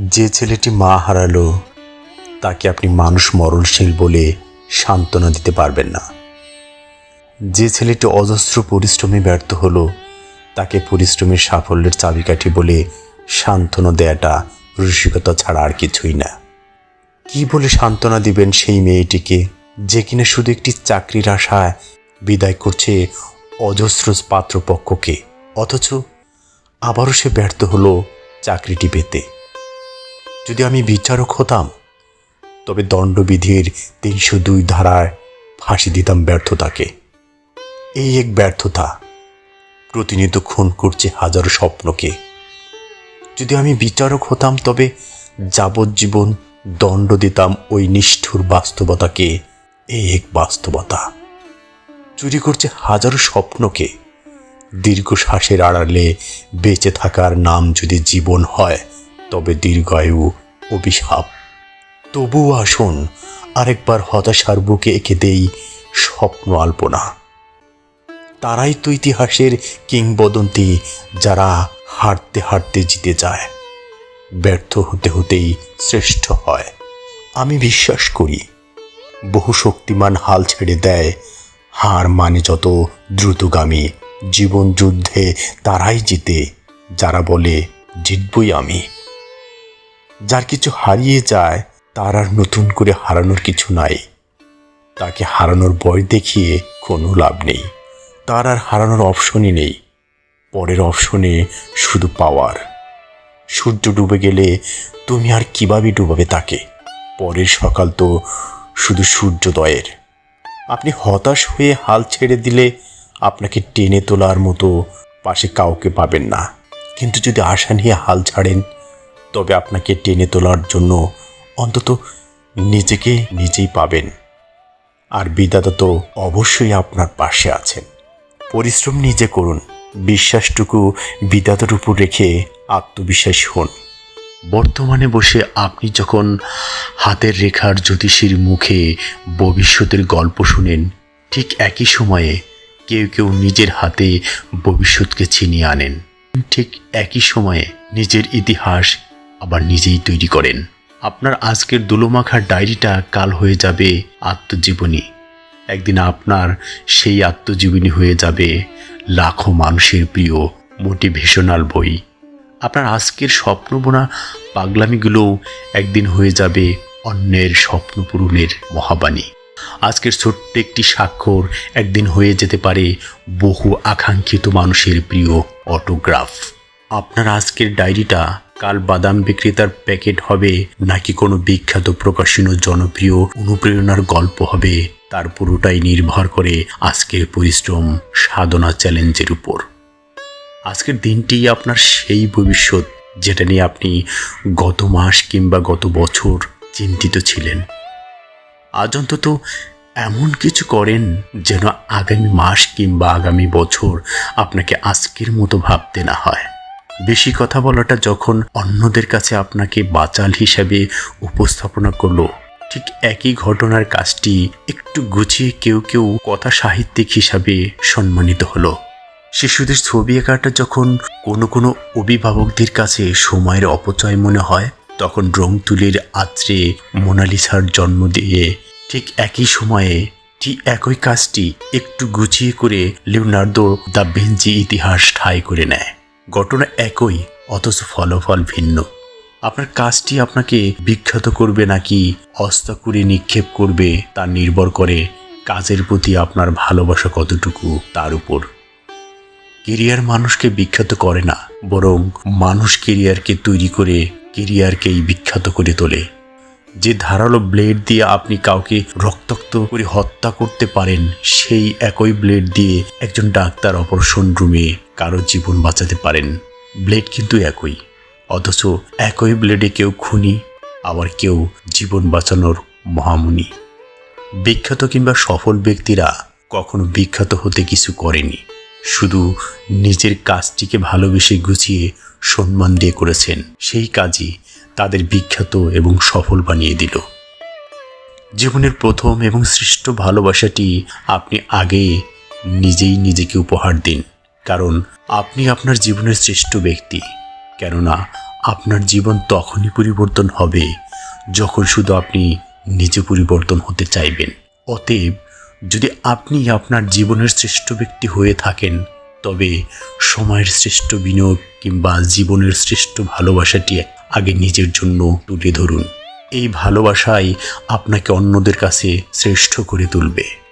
যে ছেলেটি মা হারালো, তাকে আপনি মানুষ মরণশীল বলে সান্ত্বনা দিতে পারবেন না। যে ছেলেটি অজস্র পরিশ্রমে ব্যর্থ হলো, তাকে পরিশ্রমের সাফল্যের চাবিকাঠি বলে সান্ত্বনা দেয়াটা রসিকতা ছাড়া আর কিছুই না। কি বলে সান্ত্বনা দিবেন সেই মেয়েটিকে, যে কিনা শুধু একটি চাকরির আশায় বিদায় করছে অজস্র পাত্রপক্ষকে? অথচ আবারও সে ব্যর্থ হলো চাকরিটি পেতে। যদি আমি বিচারক হতাম, তবে দণ্ডবিধির তিনশো দুই ধারায় ফাঁসি দিতাম ব্যর্থতাকে। এই এক ব্যর্থতা প্রতিনিয়ত খুন করছে হাজারো স্বপ্নকে। যদি আমি বিচারক হতাম, তবে যাবজ্জীবন দণ্ড দিতাম ওই নিষ্ঠুর বাস্তবতাকে। এই এক বাস্তবতা চুরি করছে হাজারো স্বপ্নকে। দীর্ঘ শ্বাসের আড়ালে বেঁচে থাকার নাম যদি জীবন হয় তবে দীর্ঘায়ু অভিশাপ। তবুও আসুন, আরেকবার হতাশার বুকে এঁকে দেই স্বপ্ন আলপনা। তারাই তো ইতিহাসের কিংবদন্তি যারা হাঁটতে হাঁটতে জিতে যায়। ব্যর্থ হতে হতেই শ্রেষ্ঠ হয়। আমি বিশ্বাস করি, বহু শক্তিমান হাল ছেড়ে দেয়। হার মানে যত দ্রুতগামী জীবন যুদ্ধে তারাই জিতে, যারা বলে, জিতবই আমি। যার কিছু হারিয়ে যায়, তার আর নতুন করে হারানোর কিছু নাই। তাকে হারানোর ভয় দেখিয়ে কোনো লাভ নেই। তার আর হারানোর অপশনই নেই। পরের অপশনে শুধু পাওয়ার। সূর্য ডুবে গেলে তুমি আর কীভাবে ডুবাবে তাকে? পরের সকাল তো শুধু সূর্যোদয়ের। আপনি হতাশ হয়ে হাল ছেড়ে দিলে আপনাকে টেনে তোলার মতো পাশে কাউকে পাবেন না। কিন্তু যদি আশা নিয়ে হাল ছাড়েন তবে আপনাকে টেনে তোলার জন্য অন্তত নিজেকে নিজেই পাবেন। আর বিদাতা তো অবশ্যই আপনার পাশে আছেন। পরিশ্রম নিজে করুন। বিশ্বাসটুকু বিধাতার উপর রেখে আত্মবিশ্বাসী হন। বর্তমানে বসে আপনি যখন হাতের রেখার জ্যোতিষীর মুখে ভবিষ্যতের গল্প শুনেন, ঠিক একই সময়ে কেউ কেউ নিজের হাতে ভবিষ্যৎকে ছিনিয়ে আনেন। ঠিক একই সময়ে নিজের ইতিহাস আবার নিজেই তৈরি করেন। আপনার আজকের দুলোমাখার ডায়েরিটা কাল হয়ে যাবে আত্মজীবনী। একদিন আপনার সেই আত্মজীবনী হয়ে যাবে লাখো মানুষের প্রিয় মোটিভেশনাল বই। আপনার আজকের স্বপ্ন বোনা পাগলামিগুলোও একদিন হয়ে যাবে অন্যের স্বপ্ন পূরণের মহাবাণী। আজকের ছোট্ট একটি স্বাক্ষর একদিন হয়ে যেতে পারে বহু আকাঙ্ক্ষিত মানুষের প্রিয় অটোগ্রাফ। আপনার আজকের ডায়েরিটা কাল বাদাম বিক্রেতার প্যাকেট হবে, নাকি কোনো বিখ্যাত প্রকাশনীয় জনপ্রিয় অনুপ্রেরণার গল্প হবে? তার পুরোটাই নির্ভর করে আজকের পরিশ্রম সাধনা চ্যালেঞ্জের উপর। আজকের দিনটি আপনার সেই ভবিষ্যৎ যেটা নিয়ে আপনি গত মাস কিংবা গত বছর চিন্তিত ছিলেন। আজ অন্তত এমন কিছু করেন যেন আগামী মাস কিংবা আগামী বছর আপনাকে আজকের মতো ভাবতে না হয়। বেশি কথা বলাটা যখন অন্যদের কাছে আপনাকে বাচাল হিসাবে উপস্থাপনা করল, ঠিক একই ঘটনার কাজটি একটু গুছিয়ে কেউ কেউ কথা সাহিত্যিক হিসাবে সম্মানিত হলো। শিশুদের ছবি আঁকাটা যখন কোনো কোনো অভিভাবকদের কাছে সময়ের অপচয় মনে হয়, তখন রং তুলির আত্রে মোনালিসার জন্ম দিয়ে ঠিক একই সময়ে ঠিক একই কাজটি একটু গুছিয়ে করে লিওনার্দো দ্য বেঞ্জি ইতিহাস ঠাঁই করে নেয়। ঘটনা একই, অথচ ফলাফল ভিন্ন। আপনার কাজটি আপনাকে বিখ্যাত করবে নাকি হস্তা করে নিক্ষেপ করবে তা নির্ভর করে কাজের প্রতি আপনার ভালোবাসা কতটুকু তার উপর। কেরিয়ার মানুষকে বিখ্যাত করে না, বরং মানুষ কেরিয়ারকে তৈরি করে কেরিয়ারকেই বিখ্যাত করে তোলে। যে ধারালো ব্লেড দিয়ে আপনি কাউকে রক্তাক্ত করে হত্যা করতে পারেন, সেই একই ব্লেড দিয়ে একজন ডাক্তার অপারেশন রুমে কারও জীবন বাঁচাতে পারেন। ব্লেড কিন্তু একই, অথচ একই ব্লেডে কেউ খুনি, আবার কেউ জীবন বাঁচানোর মহামুনি। বিখ্যাত কিংবা সফল ব্যক্তিরা কখনো বিখ্যাত হতে কিছু করেনি। শুধু নিজের কাজটিকে ভালোবেসে গুছিয়ে সম্মান দিয়ে করেছেন। সেই কাজই তাদের বিখ্যাত এবং সফল বানিয়ে দিল। জীবনের প্রথম এবং শ্রেষ্ঠ ভালোবাসাটি আপনি আগে নিজেই নিজেকে উপহার দিন। কারণ আপনি আপনার জীবনের শ্রেষ্ঠ ব্যক্তি। কেননা আপনার জীবন তখনই পরিবর্তন হবে যখন শুধু আপনি নিজে পরিবর্তন হতে চাইবেন। অতএব যদি আপনি আপনার জীবনের শ্রেষ্ঠ ব্যক্তি হয়ে থাকেন, তবে সময়ের শ্রেষ্ঠ বিনিয়োগ কিংবা জীবনের শ্রেষ্ঠ ভালোবাসাটি আগে নিজের জন্য তুলে ধরুন। এই ভালোবাসাই আপনাকে অন্যদের কাছে শ্রেষ্ঠ করে তুলবে।